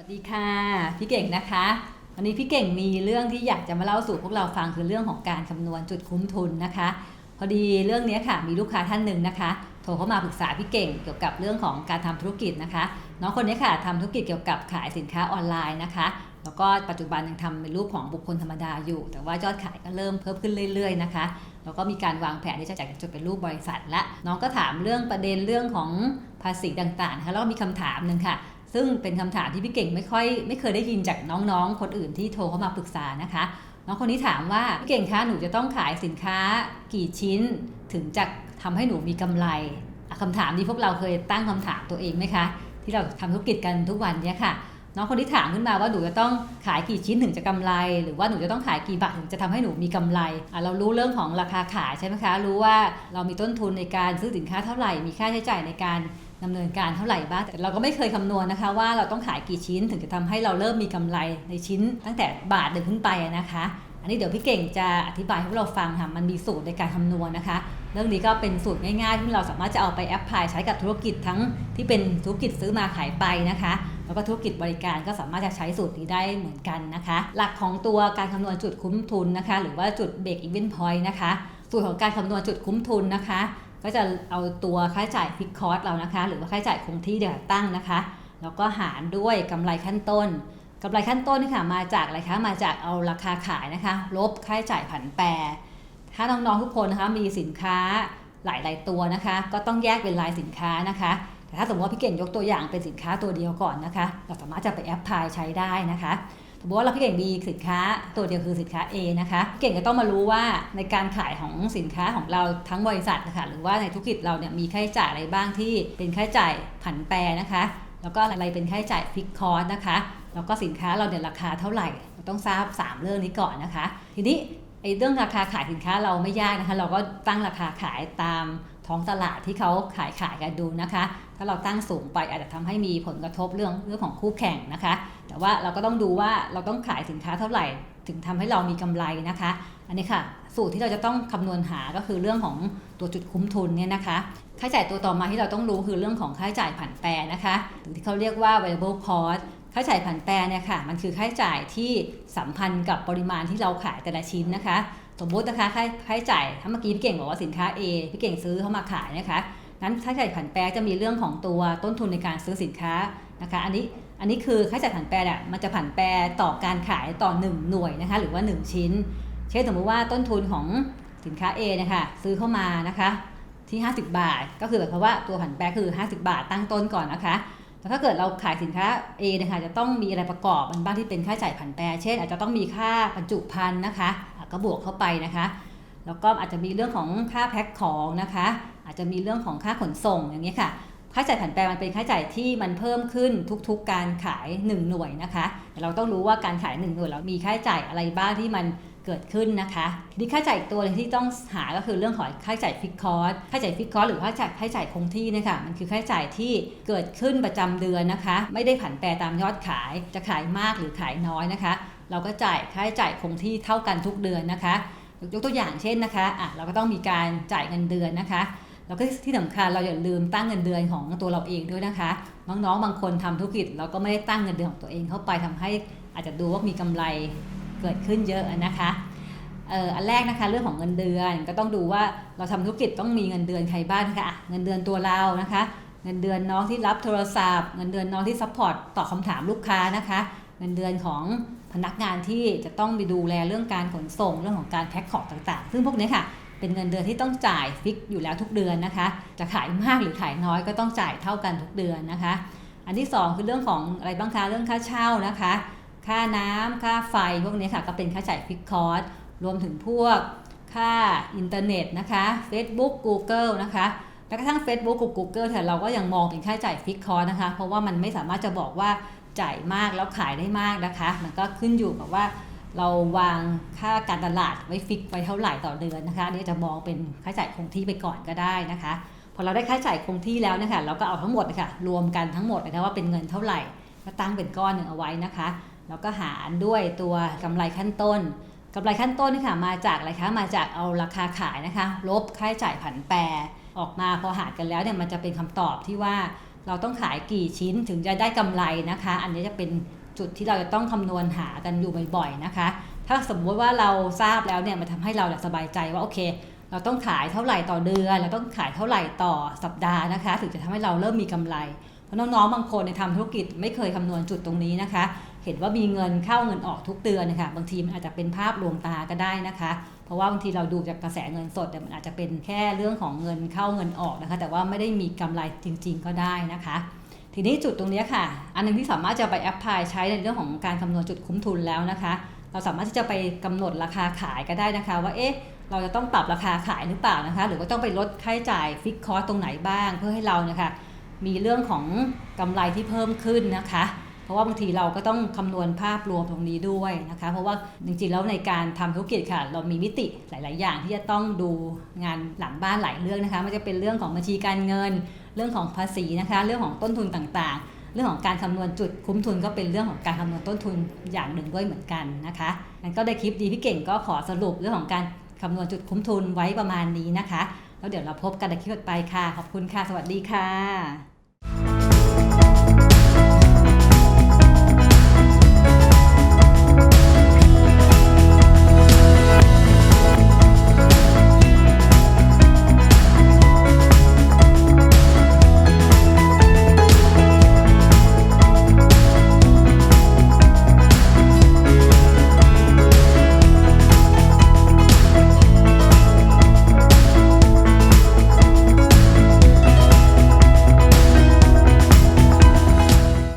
วัสดีค่ะ พี่เก่งนะคะวันนี้พี่เก่งมีเรื่องที่อยากจะมาเล่าสู่พวกเราฟังคือเรื่องของการคำนวณจุดคุ้มทุนนะคะ พอดีเรื่องนี้ค่ะมีลูกค้าท่านหนึ่งนะคะ โทรเข้ามาปรึกษาพี่เก่งเกี่ยวกับเรื่องของการทำธุรกิจนะคะน้องคนนี้ค่ะทำธุรกิจเกี่ยวกับขายสินค้าออนไลน์นะคะ แล้วก็ปัจจุบันยังทำเป็นรูปของบุคคลธรรมดาอยู่ แต่ว่ายอดขายก็เริ่มเพิ่มขึ้นเรื่อยๆนะคะแล้วก็มีการวางแผนที่จะจัดจดเป็นรูปบริษัท และน้องก็ถามเรื่องประเด็นเรื่องของภาษีต่างๆนะคะแล้วก็มีคำถามหนึ่งค่ะ ซึ่งเป็นคำถามที่พี่เก่งไม่ค่อยไม่เคยได้ยินจากน้องๆ คนอื่นที่โทรเข้ามาปรึกษานะคะ น้องคนนี้ถามว่าพี่เก่งคะหนูจะต้องขายสินค้ากี่ชิ้น ถึงจะทำให้หนูมีกำไรอะคำถามนี้พวกเราเคยตั้งคำถามตัวเองไหมคะ ที่เราทำธุรกิจกันทุกวันเนี้ยค่ะน้องคนที่ถามขึ้นมาว่าหนูจะต้องขายกี่ชิ้นถึงจะกำไร หรือว่าหนูจะต้องขายกี่บาทถึงจะทำให้หนูมีกำไร เรารู้เรื่องของราคาขายใช่ไหมคะ รู้ว่าเรามีต้นทุนในการซื้อสินค้าเท่าไหร่ มีค่าใช้จ่ายในการ ดำเนินการเท่าไหร่บ้างแต่เราก็ไม่เคยคำนวณนะคะ ว่าเราต้องขายกี่ชิ้นถึงจะทำให้เราเริ่มมีกำไรในชิ้น ตั้งแต่บาทหนึ่งขึ้นไปนะคะ อันนี้เดี๋ยวพี่เก่งจะอธิบายให้พวกเราฟังค่ะมันมีสูตรในการคำนวณนะคะ เรื่องนี้ก็เป็นสูตรง่ายๆ ที่เราสามารถจะเอาไปแอพพลายใช้กับธุรกิจทั้งที่เป็นธุรกิจซื้อมาขายไปนะคะ แล้วก็ธุรกิจบริการก็สามารถจะใช้สูตรนี้ได้เหมือนกันนะคะ หลักของตัวการคำนวณจุดคุ้มทุนนะคะ หรือว่าจุดเบรกอีเวนต์พอยต์นะคะ สูตรของการคำนวณจุดคุ้มทุนนะคะ ก็จะเอาตัวค่าใช้จ่ายฟิกคอร์สเรานะคะ หรือว่าค่าใช้จ่ายคงที่เดี๋ยวตั้งนะคะ แล้วก็หารด้วยกำไรขั้นต้นกำไรขั้นต้นนี่ค่ะมาจากอะไรคะมาจากเอาราคาขายนะคะ ลบค่าใช้จ่ายผันแปร ถ้าน้องๆทุกคนนะคะมีสินค้าหลายๆตัวนะคะ ก็ต้องแยกเป็นรายสินค้านะคะแต่ถ้าสมมติว่าพี่เก่งยกตัวอย่างเป็นสินค้าตัวเดียวก่อนนะคะ เราสามารถจะไปแอปพลายใช้ได้นะคะ มมติว่าเราพี่เก่งมีสินค้าตัวเดียวคือสินค้า A นะคะพี่เก่งก็ต้องมารู้ว่าในการขายของสินค้าของเราทั้งบริษัทนะคะหรือว่าในธุรกิจเราเนี่ยมีค่าใช้จ่ายอะไรบ้างที่เป็นค่าใช้จ่ายผันแปรนะคะ แล้วก็อะไรเป็นค่าใช้จ่ายฟิกคอร์สนะคะแล้วก็สินค้าเราเนี่ยราคาเท่าไหร่ต้องทราบ 3 เรื่องนี้ก่อนนะคะ ทีนี้ไอ้เรื่องราคาขายสินค้าเราไม่ยากนะคะ เราก็ตั้งราคาขายตามท้องตลาดที่เขาขายขายกันดูนะคะ ถ้าเราตั้งสูงไปอาจจะทำให้มีผลกระทบเรื่องเรื่องของคู่แข่งนะคะ แต่ว่าเราก็ต้องดูว่าเราต้องขายสินค้าเท่าไหร่ถึงทำให้เรามีกำไรนะคะ อันนี้ค่ะ สูตรที่เราจะต้องคำนวณหาก็คือเรื่องของตัวจุดคุ้มทุนเนี่ยนะคะค่าใช้จ่ายตัวต่อมาที่เราต้องรู้คือเรื่องของค่าใช้จ่ายผันแปรนะคะหรือที่เขาเรียกว่า variable cost ค่าใช้จ่ายผันแปรเนี่ยค่ะมันคือค่าใช้จ่ายที่สัมพันธ์กับปริมาณที่เราขายแต่ละชิ้นนะคะ สมมตินะคะค่าค่าใช้จ่ายถ้าเมื่อกี้พี่เก่งบอกว่าสินค้า A พี่เก่งซื้อเข้ามาขายนะคะ นั้นค่าใช้จ่ายผันแปรจะมีเรื่องของตัวต้นทุนในการซื้อสินค้านะคะอันนี้อันนี้คือค่าใช้จ่ายผันแปรเนี่ยมันจะผันแปรต่อการขายต่อ 1 หน่วยนะคะหรือว่า 1 ชิ้น เช่นสมมติว่าต้นทุนของสินค้า A นะคะซื้อเข้ามานะคะที่ 50 บาท ก็คือหมายความว่าตัวผันแปรคือ 50 บาทตั้งต้นก่อนนะคะแต่ถ้าเกิดเราขายสินค้า A นะคะจะต้องมีอะไรประกอบมันบ้างที่เป็นค่าใช้จ่ายผันแปร เช่น อาจจะต้องมีค่าบรรจุภัณฑ์นะคะอะก็บวกเข้าไปนะคะ แล้วก็อาจจะมีเรื่องของค่าแพ็คของนะคะ อาจจะมีเรื่องของค่าขนส่งอย่างเงี้ยค่ะ ค่าใช้จ่ายผันแปรมันเป็นค่าใช้จ่ายที่มันเพิ่มขึ้นทุกๆ การขาย 1 หน่วยนะคะแต่เราต้องรู้ว่าการขาย 1 หน่วยแล้วมีค่าใช้จ่ายอะไรบ้างที่มันเกิดขึ้นนะคะทีนี้ค่าใช้จ่ายอีกตัวหนึงที่ต้องหาก็คือเรื่องของค่าใช้จ่ายฟิกคอร์สค่าใช้จ่ายฟิกคอร์สหรือค่าใช้จ่ายค่าจ่ายคงที่เนี่ยค่ะมันคือค่าใช้จ่ายที่เกิดขึ้นประจำเดือนนะคะ ไม่ได้ผันแปรตามยอดขาย จะขายมากหรือขายน้อยนะคะ เราก็จ่ายค่าใช้จ่ายคงที่เท่ากันทุกเดือนนะคะ ยกตัวอย่างเช่นนะคะอะเราก็ต้องมีการจ่ายเงินเดือนนะคะ แล้วก็ที่สำคัญเราอย่าลืมตั้งเงินเดือนของตัวเราเองด้วยนะคะ น้องๆบางคนทำธุรกิจเราก็ไม่ได้ตั้งเงินเดือนของตัวเองเข้าไปทำให้อาจจะดูว่ามีกำไรเกิดขึ้นเยอะนะคะอันแรกนะคะเรื่องของเงินเดือนก็ต้องดูว่าเราทำธุรกิจต้องมีเงินเดือนใครบ้างะคะ่ะเงินเดือนตัวเรานะคะ เงินเดือนน้องที่รับโทรศัพท์ เงินเดือนน้องที่ซัพพอร์ตตอบคำถามลูกค้านะคะ เงินเดือนของพนักงานที่จะต้องไปดูแลเรื่องการขนส่งเรื่องของการแพ็คของต่างๆ ซึ่งพวกนี้ค่ะ เป็นเงินเดือนที่ต้องจ่ายฟิกอยู่แล้วทุกเดือนนะคะ จะขายมากหรือขายน้อยก็ต้องจ่ายเท่ากันทุกเดือนนะคะ อันที่ 2 คือเรื่องของอะไรบ้างคะเรื่องค่าเช่านะคะ ค่าน้ำค่าไฟพวกนี้ค่ะก็เป็นค่าจ่ายฟิกคอร์สรวมถึงพวกค่าอินเทอร์เน็ตนะคะ Facebook Google นะคะแม้กระทั่ง Facebook กับ Google แต่เราก็ยังมองเป็นค่าจ่ายฟิกคอร์สนะคะ เพราะว่ามันไม่สามารถจะบอกว่าจ่ายมากแล้วขายได้มากนะคะ มันก็ขึ้นอยู่กับว่า เราวางค่าการตลาดไว้ฟิกไว้เท่าไหร่ต่อเดือนนะคะนี่จะมองเป็นค่าใช้จ่ายคงที่ไปก่อนก็ได้นะคะ พอเราได้ค่าใช้จ่ายคงที่แล้วนะคะเราก็เอาทั้งหมดนะคะรวมกันทั้งหมดนะคะว่าเป็นเงินเท่าไหร่ ก็ตั้งเป็นก้อนหนึ่งเอาไว้นะคะ แล้วก็หารด้วยตัวกำไรขั้นต้นกำไรขั้นต้นนี่ค่ะมาจากอะไรคะมาจากเอาราคาขายนะคะ ลบค่าใช้จ่ายผันแปรออกมาพอหารกันแล้วเนี่ยมันจะเป็นคำตอบที่ว่าเราต้องขายกี่ชิ้นถึงจะได้กำไรนะคะ อันนี้จะเป็น จุดที่เราจะต้องคำนวณหากันอยู่บ่อยๆนะคะ ถ้าสมมติว่าเราทราบแล้วเนี่ยมันทำให้เราสบายใจว่าโอเค เราต้องขายเท่าไหร่ต่อเดือน เราต้องขายเท่าไหร่ต่อสัปดาห์นะคะ ถึงจะทำให้เราเริ่มมีกำไรเพราะน้องๆบางคนในทำธุรกิจไม่เคยคำนวณจุดตรงนี้นะคะ เห็นว่ามีเงินเข้าเงินออกทุกเดือนนะคะบางทีมันอาจจะเป็นภาพลวงตาก็ได้นะคะ เพราะว่าบางทีเราดูจากกระแสเงินสดแต่มันอาจจะเป็นแค่เรื่องของเงินเข้าเงินออกนะคะ แต่ว่าไม่ได้มีกำไรจริง ๆ ก็ได้นะคะ ทีนี้จุดตรงนี้ค่ะ อันหนึงที่สามารถจะไปแอพพลายใช้ในเรื่องของการคำนวณจุดคุ้มทุนแล้วนะคะ เราสามารถที่จะไปกำหนดราคาขายก็ได้นะคะ ว่าเอ๊ะเราจะต้องปรับราคาขายหรือเปล่านะคะ หรือว่าต้องไปลดค่าใช้จ่ายฟิกคอสตรงไหนบ้างเพื่อให้เราเนี่ยค่ะมีเรื่องของกำไรที่เพิ่มขึ้นนะคะ เพราะว่าบางทีเราก็ต้องคำนวณภาพรวมตรงนี้ด้วยนะคะ เพราะว่าจริงๆแล้วในการทำธุรกิจค่ะ เรามีมิติหลาย ๆ อย่างที่จะต้องดูงานหลังบ้านหลายเรื่องนะคะไม่ว่าจะเป็นเรื่องของบัญชีการเงิน เรื่องของภาษีนะคะ เรื่องของต้นทุนต่างๆ เรื่องของการคำนวณจุดคุ้มทุนก็เป็นเรื่องของการคำนวณต้นทุนอย่างหนึ่งด้วยเหมือนกันนะคะงั้นก็ได้คลิปดีพี่เก่งก็ขอสรุปเรื่องของการคำนวณจุดคุ้มทุนไว้ประมาณนี้นะคะ แล้วเดี๋ยวเราพบกันในคลิปต่อไปค่ะ ขอบคุณค่ะ สวัสดีค่ะ